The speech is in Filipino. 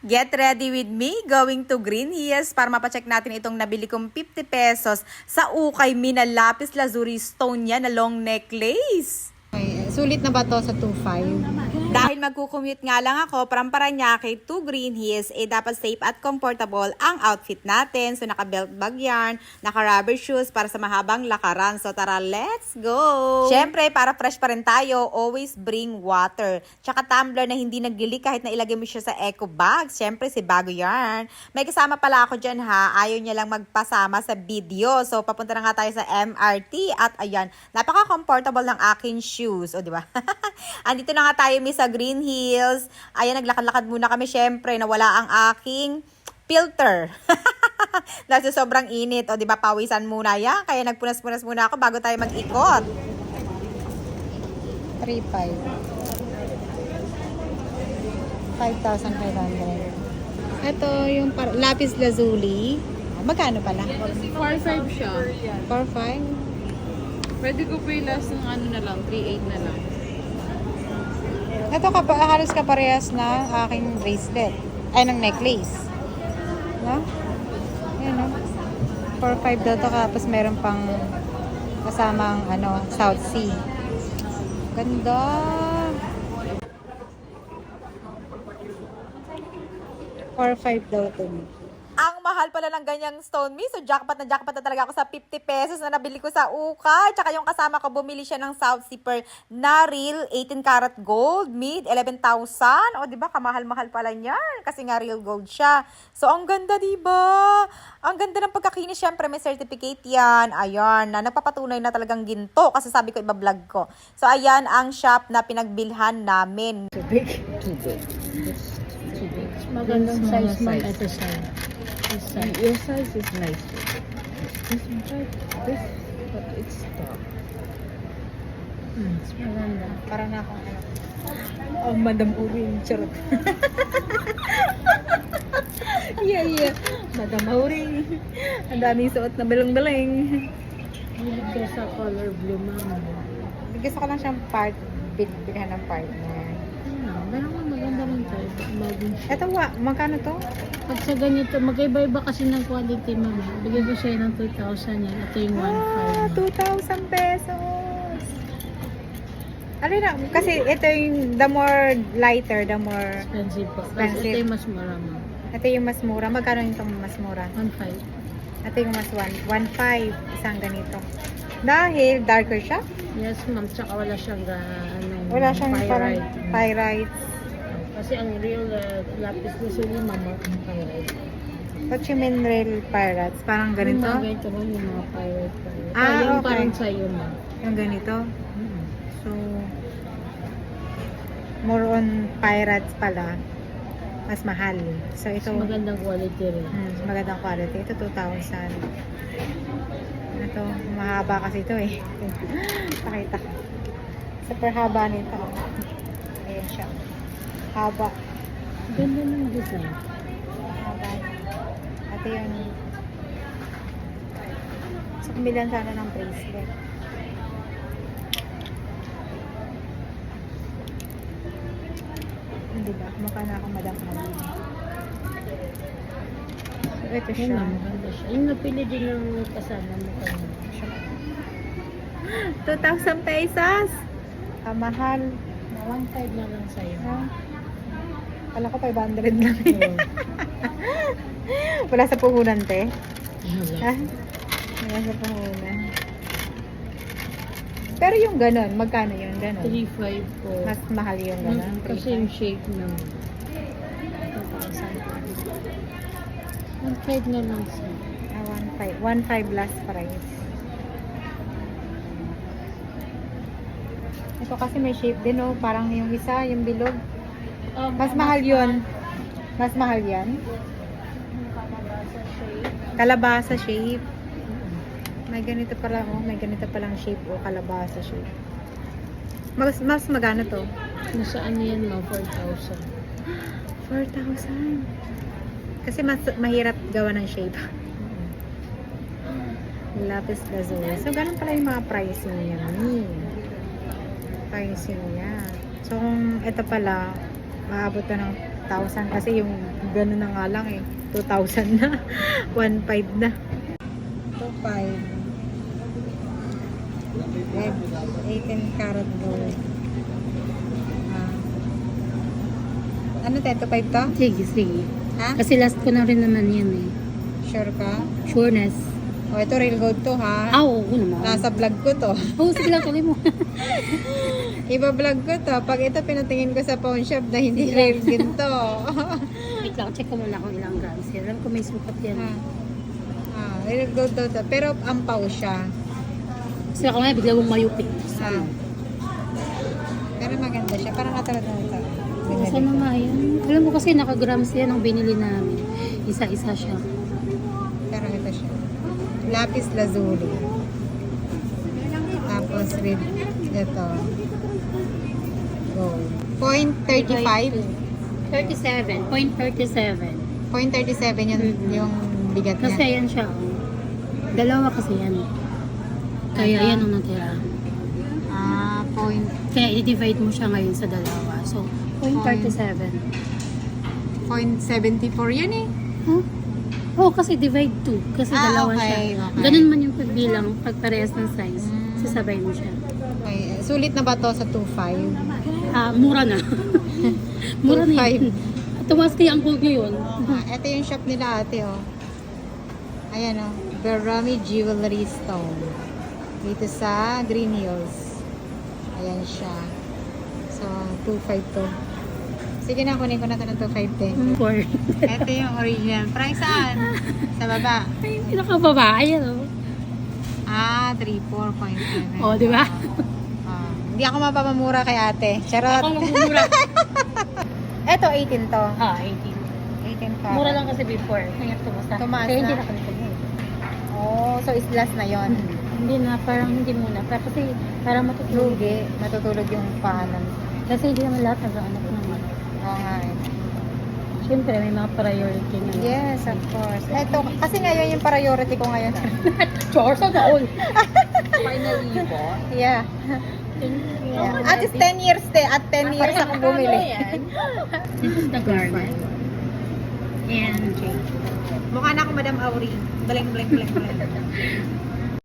Get ready with me going to Green Hills para mapacheck natin itong nabili kong 50 pesos sa ukay mina lapis lazuli stone niya na long necklace. Okay, sulit na ba to sa 2.5? Dahil magkukommute nga lang ako from Paranaque to Green Hills, eh dapat safe at comfortable ang outfit natin. So naka-belt bag yan, naka-rubber shoes para sa mahabang lakaran. So tara, let's go! Siyempre, para fresh pa rin tayo, always bring water. Tsaka tumbler na hindi naglili kahit na ilagay mo siya sa eco bag. Siyempre, si bago yan. May kasama pala ako dyan ha, ayaw niya lang magpasama sa video. So papunta na nga tayo sa MRT at ayan, napaka-comfortable ng aking shoes. O, di ba? Andito na nga tayo, miss, sa Green Hills. Ayan, naglakad-lakad muna kami, syempre, nawala ang aking filter. Dahil sobrang init, o di ba, pawisan muna yan. Kaya nagpunas-punas muna ako bago tayo mag-ikot. 3.5. 5,500. Ito yung par- lapis lazuli. Magkano pala? 4-5 siya. 4.5? Pwede ko yung last ng ano na lang, 3-8 na lang. Ito kapa halos kaparehas ng aking bracelet. Ay, ng necklace. No? Yan, no? 4.5 daw to tapos meron pang kasamang ano, South Sea. Ganda. Four five daw to. Mahal pala ng ganyang stone me. So, jackpot na jackpot na talaga ako sa 50 pesos na nabili ko sa Ukay. Tsaka yung kasama ko, bumili siya ng South Sea Pearl na real 18 karat gold, mid 11,000. O, di ba? Kamahal-mahal pala niyan. Kasi nga real gold siya. So, ang ganda, di ba? Ang ganda ng pagkakinis. Siyempre, may certificate yan. Ayan, na nagpapatunay na talagang ginto. Kasi sabi ko, iba-vlog ko. So, ayan ang shop na pinagbilhan namin. Magandang size man ito size. This size. Your size is nice. This one, this, but it's dark. Hmm, mas maganda. Para na akong ano. Oh, Madam Uring, charot. yeah, yeah. Madam Uring. Ang daming suot na balong-baling. Hilig ka sa color blue, mama. Gusto ko lang siyang part, bil bilhan ng partner. Ano, meron nga maganda tayo. Imagine siya. Ito wa, magkano to? Pag sa ganito, magkaiba-iba kasi ng quality, mama. Bigyan ko sa'yo ng 2,000 yan. Ito yung 1,500. Ah, 2,000 pesos. Ano na, kasi ito yung the more lighter, the more, Expensive po. Tapos Expensive. ito yung mas mura, mama. ito yung mas mura. Magkano yung itong mas mura? 1,500. Ito yung mas 1, 1.5, isang ganito. Dahil darker siya, Yes, ma'am. Tsaka wala siyang, ano, wala siyang parang pyrite. Kasi ang real uh, lapis lazuli, mama, ang pyrite. What you mean real pirates? Parang Yung ganito? mga ganito lang, yung mga pirate. pirate. Ah, yung okay. parang sa'yo, ma'am. Yung ganito? Mm. So, more on pirates pala. Mas mahal. So, ito, Mas magandang quality rin. Hmm, magandang quality. Ito 2,000. Ito, mahaba kasi ito eh. Pakita. Super haba nito. Ayan siya. Haba. Ganda ng design. Haba. Ito yung sa kumbilan sana ng bracelet. Hindi ba? Mukha na akong madam. So, ito Yun siya. na, maganda siya. Yung napili din ng kasama mo kanina. 2,000 pesos! Kamahal. Na 1.5 na lang sa'yo. Ha? Kala ko 500 lang. Oo. Wala sa puhunan, te. Ha? Wala. Sa puhunan. Pero yung ganon, magkano yung ganon? 3.5 po. Mas mahal yung ganon. Mm, Kasi yung shape naman. 1.5 na lang sa'yo. Ah, 1.5. 1.5 last price. Ito kasi may shape din, oh. Parang yung isa, yung bilog. Um, Mas mahal yun. Mas mahal yan. Kalabasa shape. May ganito pala, oh. May ganito palang shape, oh. Kalabasa shape. Mas, mas magano to? Nasa ano yan mo? 4,000. 4,000. Kasi mas mahirap gawa ng shape. Lapis lazuli. So, ganun pala yung mga pricing niya. Pricing niya. So, kung ito pala, maabot to ng 1,000 kasi yung Ganun na nga lang eh. 2,000 na. 1,500 na. 2.5. Red, 18 karat gold. Ah. Ano tayo? 2.5 to? Sige, sige. Ha? Kasi last ko na rin naman yan eh. Sure ka? Sureness. O, ito real gold to ha? Ah, oo naman. Nasa vlog ko to. Oo, sige lang, tuloy mo. Iba vlog ko to. Pag ito pinatingin ko sa pawn shop na hindi real ginto. Wait lang, check ko muna kung ilang grams. Alam ko may sukat yan. ah. ah, real gold to, to. Pero ampaw siya. Kasi ako nga, bigla mong mayupit. Ah. Pero maganda siya. Parang katulad na ito. Saan na nga yan? Alam mo kasi naka-grams yan ang binili namin. Isa-isa siya. Pero ito siya. Lapis lazuli. Tapos with ito. Gold. Point 35. 37. Point 37. Point 37 yung, Mhm. yung bigat Kasi niya. yan siya. oh. Dalawa kasi yan. Kaya Ano? yan ang natira. Ah, point. Kaya i-divide mo siya ngayon sa dalawa. So, point Point. 37. Point 74 yan eh. Huh? Oo, kasi divide 2. Kasi Ah, dalawa okay, siya. okay. Ganun man yung pagbilang pag parehas ng size. Mm. Sasabay mo siya. Sulit na ba to sa 2.5? Ah, mura na. mura na yun. 2.5. Tumas kaya ang gold ngayon. Ah, ito yung shop nila ate oh. Ayan oh. Berami Jewelry Stone. Dito sa Green Hills. Ayan siya. So, 2.5 to. Sige na, kunin ko na ito ng 2.5 din. Four. Ito yung original. Price saan? Sa baba. Ay, pinakababa. Ayan o. Ah, 34.7. O, di ba? Ah, hindi ako mapapamura kay ate. Charot. Ako lang mura. Ito, 18 to. ah, 18. 18 ka. Mura lang kasi before. Ngayon tumas na. Tumaas Kaya hindi na. na kami. Oh, so is last na yon. Hindi na, parang hindi muna. Pero kasi parang matutulog. Lugi. Matutulog yung pahanan. Kasi hindi naman lahat nag-aanap ng ano. Oo nga eh. Siyempre, may mga priority na. Yes, of course. Ito, kasi ngayon yung priority ko ngayon. Chores sa taon. Finally po. yeah. Yeah. At least 10 years, te. At 10 years ako bumili. This is the garment. And Mukha na ako Madam Auri. Bling, bling, bling, bling.